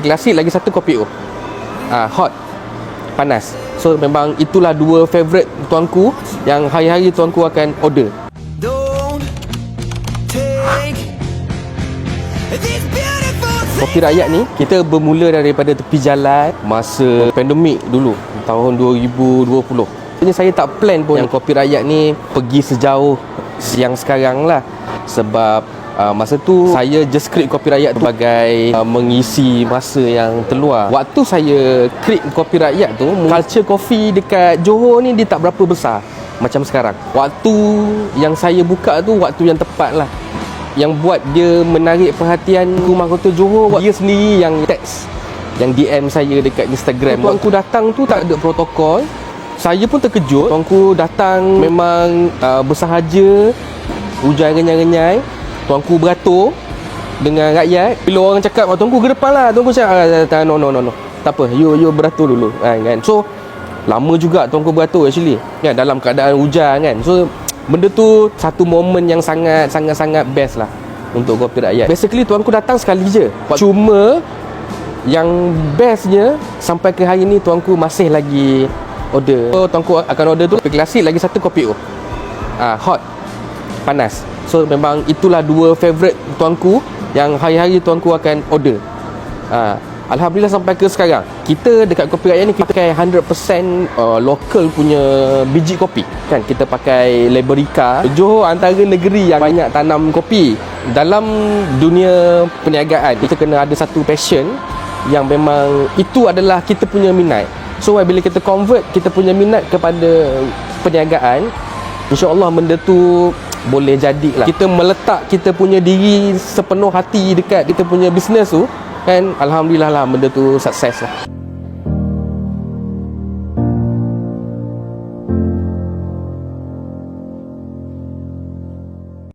Kopi klasik lagi satu kopi O. Ah, hot. Panas. So memang itulah dua favorite tuanku yang hari-hari tuanku akan order. Kopi rakyat ni kita bermula daripada tepi jalan masa pandemik dulu tahun 2020. Sebenarnya saya tak plan pun yang kopi rakyat ni pergi sejauh yang sekarang lah sebab uh, masa tu saya just create kopi rakyat sebagai uh, mengisi masa yang terluar. Waktu saya create kopi rakyat tu culture kopi dekat Johor ni dia tak berapa besar macam sekarang. Waktu yang saya buka tu waktu yang tepat lah. Yang buat dia menarik perhatian rumah kota Johor dia sendiri yang text yang DM saya dekat Instagram. Tuanku datang tu tak ada protokol. Saya pun terkejut. Tuanku datang memang uh, bersahaja hujan renyai-renyai tuanku beratur dengan rakyat. Bila orang cakap oh, tuanku ke depan lah. Tuanku cakap ah, tak, no no no no. Tak apa you you beratur dulu kan, kan. So lama juga tuanku beratur actually. Kan dalam keadaan hujan kan. So benda tu satu momen yang sangat sangat sangat best lah untuk kopi rakyat. Basically tuanku datang sekali je. Cuma yang bestnya sampai ke hari ni tuanku masih lagi order. So, tuanku akan order tu kopi klasik lagi satu kopi O ah, hot panas. So memang itulah dua favorite tuanku yang hari-hari tuanku akan order. Ah, Alhamdulillah sampai ke sekarang. Kita dekat kopi rakyat ni Kita pakai 100% uh, local punya biji kopi. Kan Kita pakai Liberica Johor antara negeri yang banyak tanam kopi Dalam dunia perniagaan Kita kena ada satu passion Yang memang itu adalah kita punya minat. So bila kita convert kita punya minat kepada perniagaan InsyaAllah benda tu boleh jadilah. Kita meletak kita punya diri sepenuh hati dekat kita punya bisnes tu kan? Alhamdulillah lah benda tu sukses lah